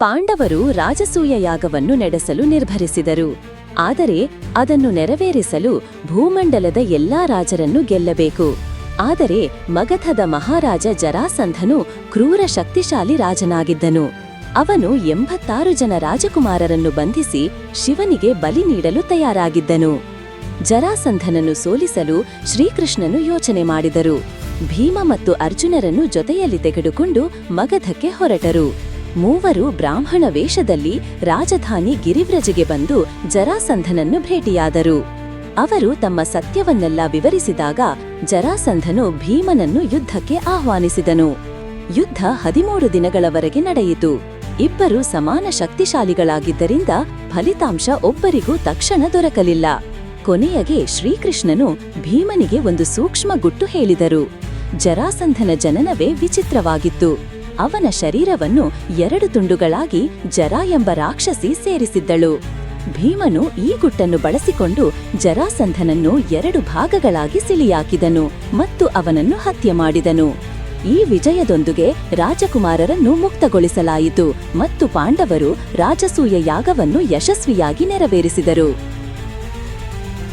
ಪಾಂಡವರು ರಾಜಸೂಯ ಯಾಗವನ್ನು ನಡೆಸಲು ನಿರ್ಧರಿಸಿದರು ಆದರೆ ಅದನ್ನು ನೆರವೇರಿಸಲು ಭೂಮಂಡಲದ ಎಲ್ಲಾ ರಾಜರನ್ನು ಗೆಲ್ಲಬೇಕು. ಆದರೆ ಮಗಧದ ಮಹಾರಾಜ ಜರಾಸಂಧನು ಕ್ರೂರ ಶಕ್ತಿಶಾಲಿ ರಾಜನಾಗಿದ್ದನು. ಅವನು ಎಂಬತ್ತಾರು ಜನ ರಾಜಕುಮಾರರನ್ನು ಬಂಧಿಸಿ ಶಿವನಿಗೆ ಬಲಿ ನೀಡಲು ತಯಾರಾಗಿದ್ದನು. ಜರಾಸಂಧನನ್ನು ಸೋಲಿಸಲು ಶ್ರೀಕೃಷ್ಣನು ಯೋಚನೆ ಮಾಡಿದರು. ಭೀಮ ಮತ್ತು ಅರ್ಜುನರನ್ನು ಜೊತೆಯಲ್ಲಿ ತೆಗೆದುಕೊಂಡು ಮಗಧಕ್ಕೆ ಹೊರಟರು. ಮೂವರು ಬ್ರಾಹ್ಮಣ ವೇಷದಲ್ಲಿ ರಾಜಧಾನಿ ಗಿರಿವ್ರಜೆಗೆ ಬಂದು ಜರಾಸಂಧನನ್ನು ಭೇಟಿಯಾದರು. ಅವರು ತಮ್ಮ ಸತ್ಯವನ್ನೆಲ್ಲ ವಿವರಿಸಿದಾಗ ಜರಾಸಂಧನು ಭೀಮನನ್ನು ಯುದ್ಧಕ್ಕೆ ಆಹ್ವಾನಿಸಿದನು. ಯುದ್ಧ ಹದಿಮೂರು ದಿನಗಳವರೆಗೆ ನಡೆಯಿತು. ಇಬ್ಬರು ಸಮಾನ ಶಕ್ತಿಶಾಲಿಗಳಾಗಿದ್ದರಿಂದ ಫಲಿತಾಂಶ ಒಬ್ಬರಿಗೂ ತಕ್ಷಣ ದೊರಕಲಿಲ್ಲ. ಕೊನೆಯಗೆ ಶ್ರೀಕೃಷ್ಣನು ಭೀಮನಿಗೆ ಒಂದು ಸೂಕ್ಷ್ಮ ಗುಟ್ಟು ಹೇಳಿದರು. ಜರಾಸಂಧನ ಜನನವೇ ವಿಚಿತ್ರವಾಗಿತ್ತು. ಅವನ ಶರೀರವನ್ನು ಎರಡು ತುಂಡುಗಳಾಗಿ ಜರ ಎಂಬ ರಾಕ್ಷಸಿ ಸೇರಿಸಿದ್ದಳು. ಭೀಮನು ಈ ಗುಟ್ಟನ್ನು ಬಳಸಿಕೊಂಡು ಜರಾಸಂಧನನ್ನು ಎರಡು ಭಾಗಗಳಾಗಿ ಸಿಲಿಯಾಕಿದನು ಮತ್ತು ಅವನನ್ನು ಹತ್ಯೆ ಮಾಡಿದನು. ಈ ವಿಜಯದೊಂದಿಗೆ ರಾಜಕುಮಾರರನ್ನು ಮುಕ್ತಗೊಳಿಸಲಾಯಿತು ಮತ್ತು ಪಾಂಡವರು ರಾಜಸೂಯ ಯಾಗವನ್ನು ಯಶಸ್ವಿಯಾಗಿ ನೆರವೇರಿಸಿದರು.